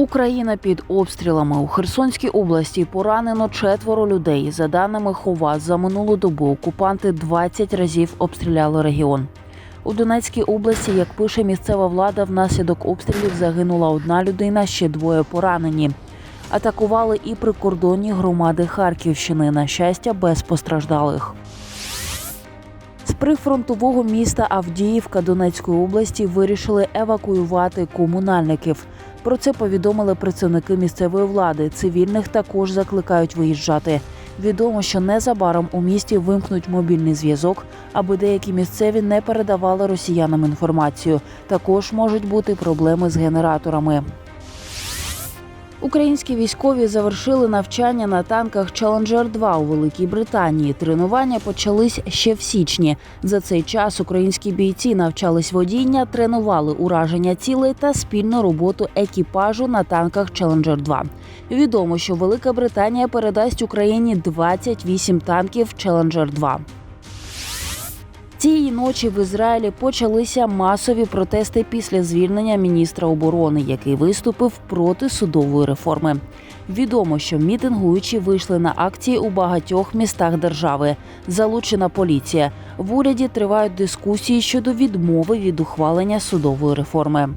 Україна під обстрілами у Херсонській області поранено четверо людей. За даними Хова, за минулу добу окупанти 20 разів обстріляли регіон. У Донецькій області, як пише місцева влада, внаслідок обстрілів загинула одна людина, ще двоє поранені. Атакували і прикордонні громади Харківщини. На щастя, без постраждалих. Прифронтового міста Авдіївка Донецької області вирішили евакуювати комунальників. Про це повідомили працівники місцевої влади. Цивільних також закликають виїжджати. Відомо, що незабаром у місті вимкнуть мобільний зв'язок, аби деякі місцеві не передавали росіянам інформацію. Також можуть бути проблеми з генераторами. Українські військові завершили навчання на танках Challenger 2 у Великій Британії. Тренування почались ще в січні. За цей час українські бійці навчались водіння, тренували ураження цілей та спільну роботу екіпажу на танках Challenger 2. Відомо, що Велика Британія передасть Україні 28 танків Challenger 2. Цієї ночі в Ізраїлі почалися масові протести після звільнення міністра оборони, який виступив проти судової реформи. Відомо, що мітингуючі вийшли на акції у багатьох містах держави. Залучена поліція. В уряді тривають дискусії щодо відмови від ухвалення судової реформи.